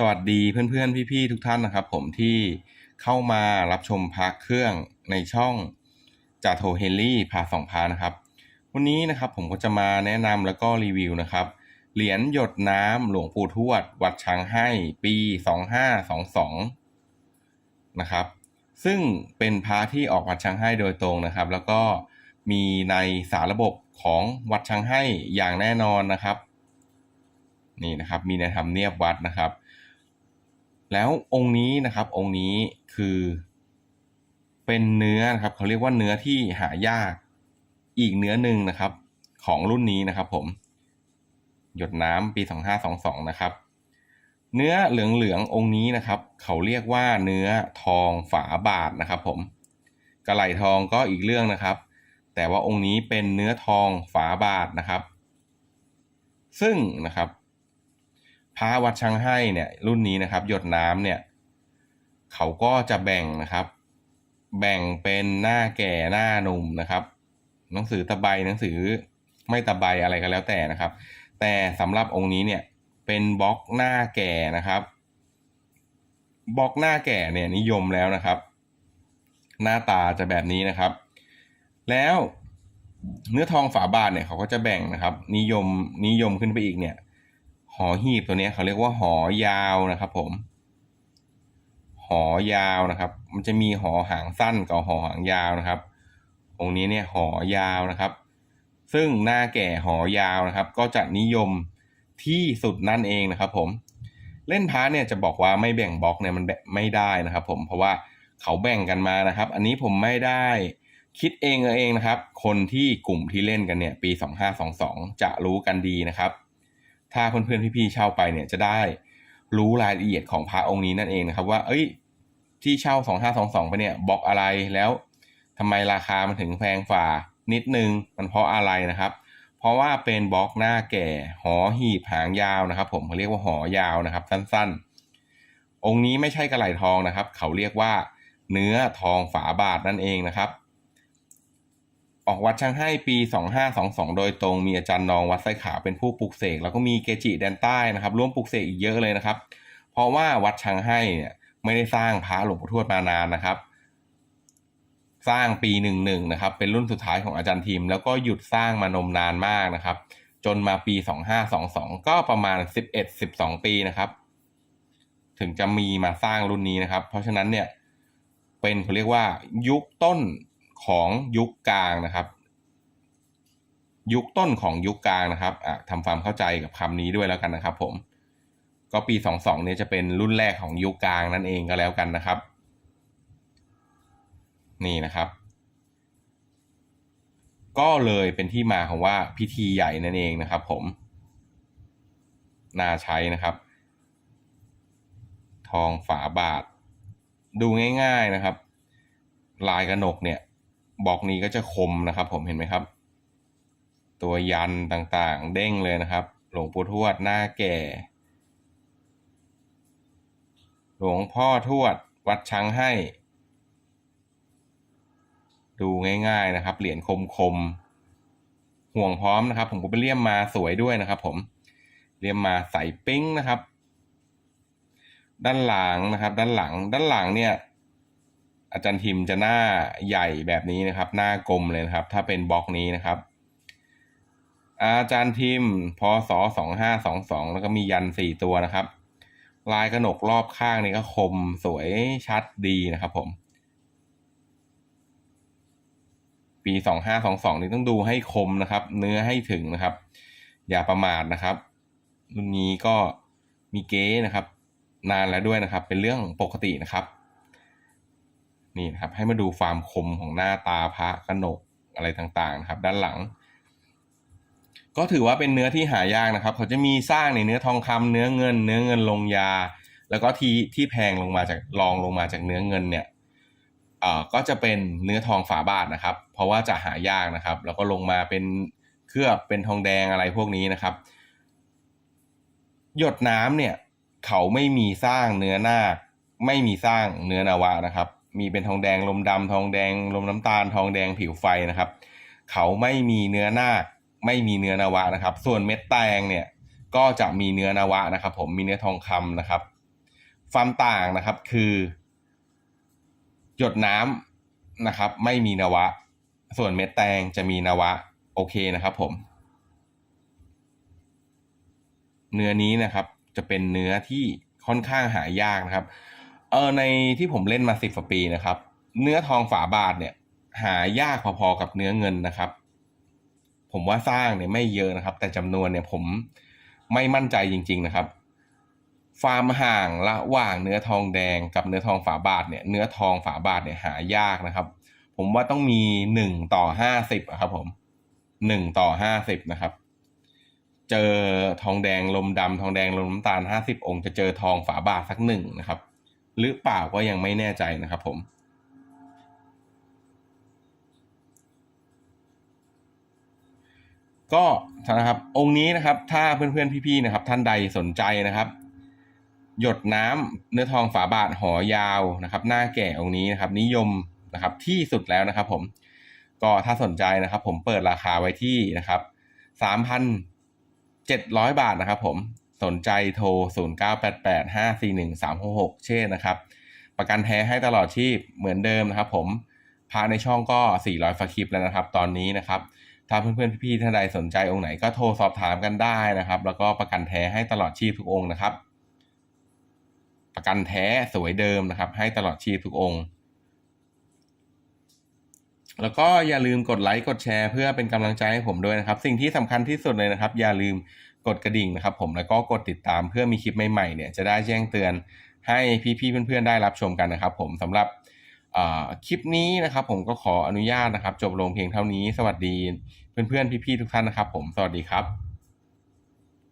สวัสดีเพื่อนๆ พี่ๆ ทุกท่านนะครับ ผมที่เข้ามารับชมพักเครื่องในช่องจาโทเฮนรี่พาสองพานะครับ วันนี้นะครับผมก็จะมาแนะนำแล้วก็รีวิวนะครับ เหรียญหยดน้ำหลวงปู่ทวด วัดช้างให้ปี 2522 นะครับ ซึ่งเป็นพระที่ออกวัดช้างให้โดยตรงนะครับ แล้วก็มีในสารระบบของวัดช้างให้อย่างแน่นอนนะครับ นี่นะครับมีในธรรมเนียบวัดนะครับ แล้วองค์นี้นะครับองค์นี้คือเป็นเนื้อนะครับเขาเรียกว่าเนื้อที่หายากอีกเนื้อหนึ่งนะครับ ของรุ่นนี้นะครับผม หยดน้ำปี 2522 นะครับ เนื้อเหลืองๆองค์นี้นะครับ เขาเรียกว่าเนื้อทองฝาบาทนะครับ ผมกระไหลทองก็อีกเรื่องนะครับ แต่ว่าองค์นี้เป็นเนื้อทองฝาบาทนะครับ ซึ่งนะครับ พระวัดช่างให้เนี่ยรุ่นนี้นะครับ หยดน้ำเนี่ยเขาก็จะแบ่งนะครับ แบ่งเป็นหน้าแก่หน้าหนุ่มนะครับ หนังสือตะไบหนังสือไม่ตะไบอะไรก็แล้วแต่นะครับ แต่สำหรับองค์นี้เนี่ยเป็นบล็อกหน้าแก่นะครับบล็อกหน้าแก่เนี่ยนิยมแล้วนะครับ หน้าตาจะแบบนี้นะครับ แล้วเนื้อทองฝาบาทเนี่ยเขาก็จะแบ่งนะครับ นิยมนิยมขึ้นไปอีกเนี่ย หอหีบตัวนี้เขาเรียกว่าหอยาวนะครับ ผม หอยาวนะครับ มันจะมีหอหางสั้นกับหอหางยาวนะครับ องค์นี้เนี่ยหอยาวนะครับ ซึ่งหน้าแก่หอยาวนะครับ ก็จะนิยมที่สุดนั่นเองนะครับ ผม เล่นพาร์เนี่ยจะบอกว่าไม่แบ่งบล็อกเนี่ยมันแบบไม่ได้นะครับ ผมเพราะว่าเขาแบ่งกันมานะครับ อันนี้ผมไม่ได้คิดเองเองนะครับ คนที่กลุ่มที่เล่นกันเนี่ย ปี 2522 จะรู้กันดีนะครับ ถ้าเพื่อนๆพี่ๆเช่าไปเนี่ยจะได้รู้รายละเอียดของพระองค์นี้นั่นเองนะครับ ว่า เอ้ย ที่เช่า2522ไปเนี่ยบล็อกอะไรแล้วทำไมราคามันถึงแพงฝ่านิดนึงมันเพราะอะไรนะครับ เพราะว่าเป็นบล็อกหน้าแก่หอหีบหางยาวนะครับ ผมเขาเรียกว่าหอยาวนะครับ สั้นๆ องค์นี้ไม่ใช่กระไหลทองนะครับ เขาเรียกว่าเนื้อทองฝาบาทนั่นเองนะครับ ออกวัดช่างให้ปี 2522 โดยตรงมีอาจารย์นองวัดไส้ขาวเป็นผู้ปลูกเสกแล้วก็มีเกจิแดนใต้นะครับร่วมปลูกเสกอีกเยอะเลยนะครับ เพราะว่าวัดช่างให้เนี่ยไม่ได้สร้างพระหลวงปู่ทวดมานานนะครับ สร้างปีหนึ่งหนึ่งนะครับเป็นรุ่นสุดท้ายของอาจารย์ทีม แล้วก็หยุดสร้างมานมนานมากนะครับ จนมาปี 2522 ก็ประมาณ 11-12 ปีนะครับ ถึงจะมีมาสร้างรุ่นนี้นะครับ เพราะฉะนั้นเนี่ยเป็นเขาเรียกว่ายุคต้น ของยุคกลางนะครับ ยุคต้นของยุคกลางนะครับทำความเข้าใจกับคำนี้ด้วยแล้วกันนะครับผมก็ปี 22เนี่ยจะเป็นรุ่นแรกของยุคกลางนั่นเองก็แล้วกันนะครับ นี่นะครับ ก็เลยเป็นที่มาของว่าพิธีใหญ่นั่นเองนะครับ ผมน่าใช้นะครับ ทองฝาบาท ดูง่าย ๆนะครับ ลายกระหนกเนี่ย บอกนี้ก็จะคมนะครับผมเห็นไหมครับ ตัวยันต่างๆ เด้งเลยนะครับ หลวงปู่ทวดหน้าแก่ หลวงพ่อทวดวัดช้างให้ ดูง่ายๆนะครับ เหรียญคมๆห่วงพร้อมนะครับ ผมก็ไปเลี่ยมมาสวยด้วยนะครับ ผมเลี่ยมมาใส่ปิ้งนะครับ ด้านหลังนะครับ ด้านหลัง ด้านหลังเนี่ย อาจารย์ทิมจะหน้าใหญ่แบบนี้นะครับ หน้ากลมเลยนะครับ ถ้าเป็นบล็อกนี้นะครับ อาจารย์ทิมพศสองห้าสองสองแล้วก็มียันสี่ตัวนะครับ ลายกระหนกรอบข้างนี่ก็คมสวยชัดดีนะครับผม ปีสองห้าสองสองนี่ต้องดูให้คมนะครับ เนื้อให้ถึงนะครับ อย่าประมาทนะครับรุ่นนี้ก็มีเก๊นะครับ นานแล้วด้วยนะครับ เป็นเรื่องปกตินะครับ นี่นะครับให้มาดูความคมของหน้าตาพระกระหนกอะไรต่างๆนะครับ ด้านหลัง ก็ถือว่าเป็นเนื้อที่หายากนะครับ เขาจะมีสร้างในเนื้อทองคำเนื้อเงิน เนื้อเงินลงยา แล้วก็ที่ที่แพงลงมาจากรองลงมาจากเนื้อเงินเนี่ยเอ่อก็จะเป็นเนื้อทองฝาบาทนะครับ เพราะว่าจะหายากนะครับ แล้วก็ลงมาเป็นเคลือบเป็นทองแดงอะไรพวกนี้นะครับ หยดน้ำเนี่ย เขาไม่มีสร้างเนื้อนาคไม่มีสร้างเนื้อนาวะนะครับ มีเป็นทองแดงลมดำทองแดงลมน้ำตาลทองแดงผิวไฟนะครับ เขาไม่มีเนื้อนาคไม่มีเนื้อนาวะนะครับ ส่วนเม็ดแตงเนี่ยก็จะมีเนื้อนาวะนะครับ ผมมีเนื้อทองคำนะครับความต่างนะครับคือ หยดน้ำนะครับ ไม่มีนาวะ ส่วนเม็ดแตงจะมีนาวะโอเคนะครับ ผม เนื้อนี้นะครับจะเป็นเนื้อที่ค่อนข้างหายากนะครับ เออในที่ผมเล่นมาสิบกว่าปีนะครับ เนื้อทองฝาบาทเนี่ย หายากพอๆกับเนื้อเงินนะครับ ผมว่าสร้างเนี่ยไม่เยอะนะครับ แต่จำนวนเนี่ยผมไม่มั่นใจจริง ๆนะครับความห่างระหว่างเนื้อทองแดงกับเนื้อทองฝาบาทเนี่ยเนื้อทองฝาบาทเนี่ยหายากนะครับ ผมว่าต้องมีหนึ่งต่อห้าสิบครับ ผมหนึ่งต่อห้าสิบนะครับ เจอทองแดงลมดำทองแดงลมน้ำตาลห้าสิบองค์จะเจอทองฝาบาทสักหนึ่งนะครับ หรือเปล่าก็ยังไม่แน่ใจนะครับผมก็นะครับองค์นี้นะครับถ้าเพื่อนๆพี่ๆนะครับ ท่านใดสนใจนะครับ หยดน้ำเนื้อทองฝาบาทหอยาวนะครับ หน้าแก่องค์นี้นะครับ นิยมนะครับที่สุดแล้วนะครับ ผมก็ถ้าสนใจนะครับ ผมเปิดราคาไว้ที่นะครับสามพันเจ็ดร้อยบาทนะครับ ผม สนใจโทรศูนย์เก้าแปดแปดห้าสี่หนึ่งสามหกหกเช่นนะครับ ประกันแท้ให้ตลอดชีพเหมือนเดิมนะครับผมพาในช่องก็สี่ร้อยฟาคลิปแล้วนะครับ ตอนนี้นะครับ ถ้าเพื่อนๆพี่ๆท่านใดสนใจองค์ไหนก็โทรสอบถามกันได้นะครับ แล้วก็ประกันแท้ให้ตลอดชีพทุกองค์นะครับ ประกันแท้สวยเดิมนะครับ ให้ตลอดชีพทุกองค์ แล้วก็อย่าลืมกดไลค์กดแชร์เพื่อเป็นกำลังใจให้ผมด้วยนะครับ สิ่งที่สำคัญที่สุดเลยนะครับ อย่าลืม กดกระดิ่งนะครับผมแล้วก็กดติดตามเพื่อมีคลิปใหม่ๆเนี่ยจะได้แจ้งเตือนให้พี่ๆเพื่อนๆได้รับชมกันนะครับ ผมสำหรับคลิปนี้นะครับ ผมก็ขออนุญาตนะครับ จบลงเพียงเท่านี้ สวัสดีเพื่อนๆพี่ๆทุกท่านนะครับ ผมสวัสดีครับ